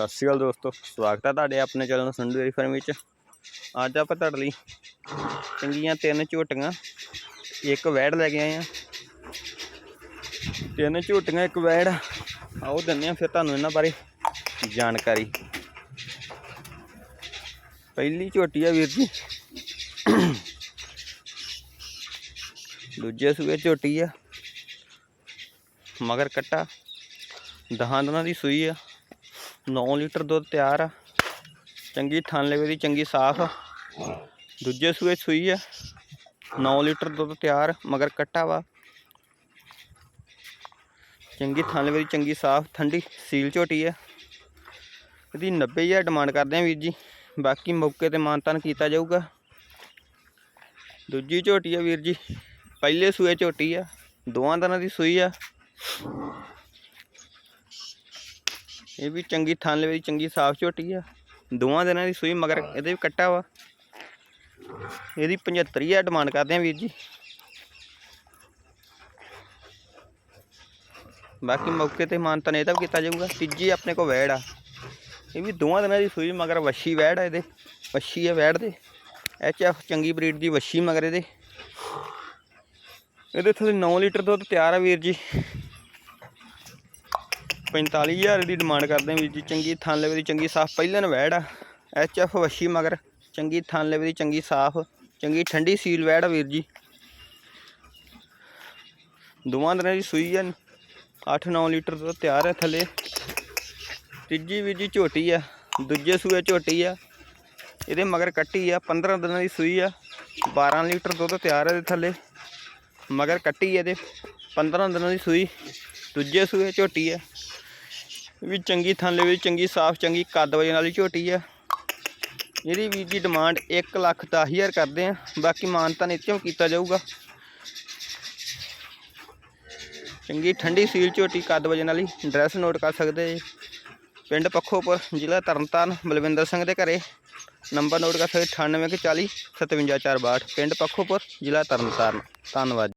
ਸਤਿ ਸ਼੍ਰੀ ਅਕਾਲ ਦੋਸਤੋ, ਸਵਾਗਤ ਹੈ ਤੁਹਾਡੇ ਆਪਣੇ ਚੈਨਲ ਸੰਧੂ ਡੇਰੀ ਫਾਰਮ ਵਿੱਚ। ਅੱਜ ਆਪਾਂ ਤੁਹਾਡੇ ਲਈ ਚੰਗੀਆਂ ਤਿੰਨ ਝੋਟੀਆਂ, ਇੱਕ ਵੈੜ ਲੈ ਕੇ ਆਏ ਆ ਤਿੰਨ ਝੋਟੀਆਂ, ਇੱਕ ਵੈੜ। ਆਓ ਦਿੰਦੇ ਆ ਫਿਰ ਤੁਹਾਨੂੰ ਇਹਨਾਂ ਬਾਰੇ ਜਾਣਕਾਰੀ। ਪਹਿਲੀ ਝੋਟੀ ਆ ਵੀਰ ਜੀ। ਦੂਜੇ ਸੂਏ ਝੋਟੀ ਆ। ਮਗਰ ਕੱਟਾ। ਦਹਾਂ ਦਿਨਾਂ ਦੀ ਸੂਈ ਆ। 9 ਲੀਟਰ ਦੁੱਧ ਤਿਆਰ ਆ। ਚੰਗੀ ਥਣ ਲਵੇ ਦੀ, ਚੰਗੀ ਸਾਫ਼ ਦੂਜੇ ਸੂਏ ਸੂਈ ਆ। 9 ਲੀਟਰ ਦੁੱਧ ਤਿਆਰ, ਮਗਰ ਕੱਟਾ ਵਾ। ਚੰਗੀ ਥਣ ਲਵੇ ਦੀ, ਚੰਗੀ ਸਾਫ਼, ਠੰਡੀ ਸੀਲ ਝੋਟੀ ਆ। ਇਹਦੀ 90000 ਡਿਮਾਂਡ ਕਰਦੇ ਆ ਵੀਰ ਜੀ। ਬਾਕੀ ਮੌਕੇ ਤੇ ਮਾਨਤਾਨ ਕੀਤਾ ਜਾਊਗਾ। ਦੂਜੀ ਝੋਟੀ ਆ ਵੀਰ ਜੀ। ਪਹਿਲੇ ਸੂਏ ਝੋਟੀ ਆ। ਦੋਵਾਂ ਤਰ੍ਹਾਂ ਦੀ ਸੂਈ ਆ। ਇਹ ਵੀ ਚੰਗੀ ਥਣ ਲਵੇ ਦੀ ਚੰਗੀ ਸਾਫ਼ ਝੋਟੀ ਆ। ਦੋਵਾਂ ਦਿਨਾਂ ਦੀ ਸੂਈ ਮਗਰ ਇਹਦੇ ਵੀ ਕੱਟਾ ਵਾ। ਇਹਦੀ 75000 ਡਿਮਾਂਡ ਕਰਦੇ ਆ ਵੀਰ ਜੀ। ਬਾਕੀ ਮੌਕੇ ਤੇ ਮਾਨਤਾ ਨੇ ਇਹਦਾ ਵੀ ਕੀਤਾ ਜਾਊਗਾ ਤੀਜੀ ਆਪਣੇ ਕੋਲ ਵੈੜ ਆ। ਇਹ ਵੀ ਦੋਵਾਂ ਦਿਨਾਂ ਦੀ ਸੂਈ ਮਗਰ ਵੱਛੀ ਵੈੜ ਆ ਇਹਦੇ। ਵੱਛੀ ਆ ਵੈੜ ਦੇ। ਐਚ ਐਫ ਚੰਗੀ ਬਰੀਡ ਦੀ ਵੱਛੀ ਮਗਰ ਇਹਦੇ। ਇਹਦੇ ਥੱਲੇ 9 ਲੀਟਰ ਦੁੱਧ ਤਿਆਰ ਆ ਵੀਰ ਜੀ। 45000 ਦੀ ਡਿਮਾਂਡ ਕਰਦੇ ਵੀਰ ਜੀ, ਚੰਗੀ ਥਣ ਲੇਵੇ ਦੀ ਚੰਗੀ ਸਾਫ਼ ਪਹਿਲਨ ਵੈੜ ਆ। ਐਚ ਐਫ ਵੱਛੀ ਮਗਰ, ਚੰਗੀ ਥਣ ਲੇਵੇ ਦੀ ਚੰਗੀ ਸਾਫ਼, ਚੰਗੀ ਠੰਡੀ ਸੀਲ ਵੈੜ ਆ ਵੀਰ ਜੀ। ਦੋਵਾਂ ਦਿਨਾਂ ਦੀ ਸੂਈ ਆ 8-9 ਲੀਟਰ ਦੁੱਧ ਤਿਆਰ ਹੈ ਥੱਲੇ। ਤੀਜੀ ਵੀਰ ਜੀ ਝੋਟੀ ਆ, ਦੂਜੇ ਸੂਏ ਝੋਟੀ ਆ। ਇਹਦੇ ਮਗਰ ਕੱਟੀ ਆ 15 ਦਿਨਾਂ ਦੀ ਸੂਈ ਆ 12 ਲੀਟਰ ਦੁੱਧ ਤਿਆਰ ਹੈ ਇਹਦੇ ਥੱਲੇ। ਮਗਰ ਕੱਟੀ ਇਹਦੇ 15 ਦਿਨਾਂ ਦੀ ਸੂਈ, ਦੂਜੇ ਸੂਏ ਝੋਟੀ ਆ। ਵੀ ਚੰਗੀ ਥੱਲੇ ਵੀ ਚੰਗੀ ਸਾਫ਼, ਚੰਗੀ ਕੱਦ ਵਜਨ ਵਾਲੀ ਝੋਟੀ ਆ। ਇਹਦੀ ਵੀਰ ਦੀ ਡਿਮਾਂਡ 1 ਲੱਖ ਦਸ ਹਜ਼ਾਰ ਕਰਦੇ ਆ। ਬਾਕੀ ਮਾਨਤਾ ਨਿਤਿਓਂ ਕੀਤਾ ਜਾਊਗਾ। ਚੰਗੀ ਠੰਡੀ ਸੀਲ ਝੋਟੀ ਕੱਦ ਵਜਨ ਵਾਲੀ ਐਡਰੈਸ ਨੋਟ ਕਰ ਸਕਦੇ ਜੀ। ਪਿੰਡ ਪੱਖੋਪੁਰ ਜ਼ਿਲ੍ਹਾ ਤਰਨਤਾਰਨ, ਬਲਵਿੰਦਰ ਸਿੰਘ ਦੇ ਘਰੇ। ਨੰਬਰ ਨੋਟ ਕਰ ਸਕਦੇ 98 40 57 462 ਪਿੰਡ ਪੱਖੋਪੁਰ ਜ਼ਿਲ੍ਹਾ ਤਰਨਤਾਰਨ। ਧੰਨਵਾਦ।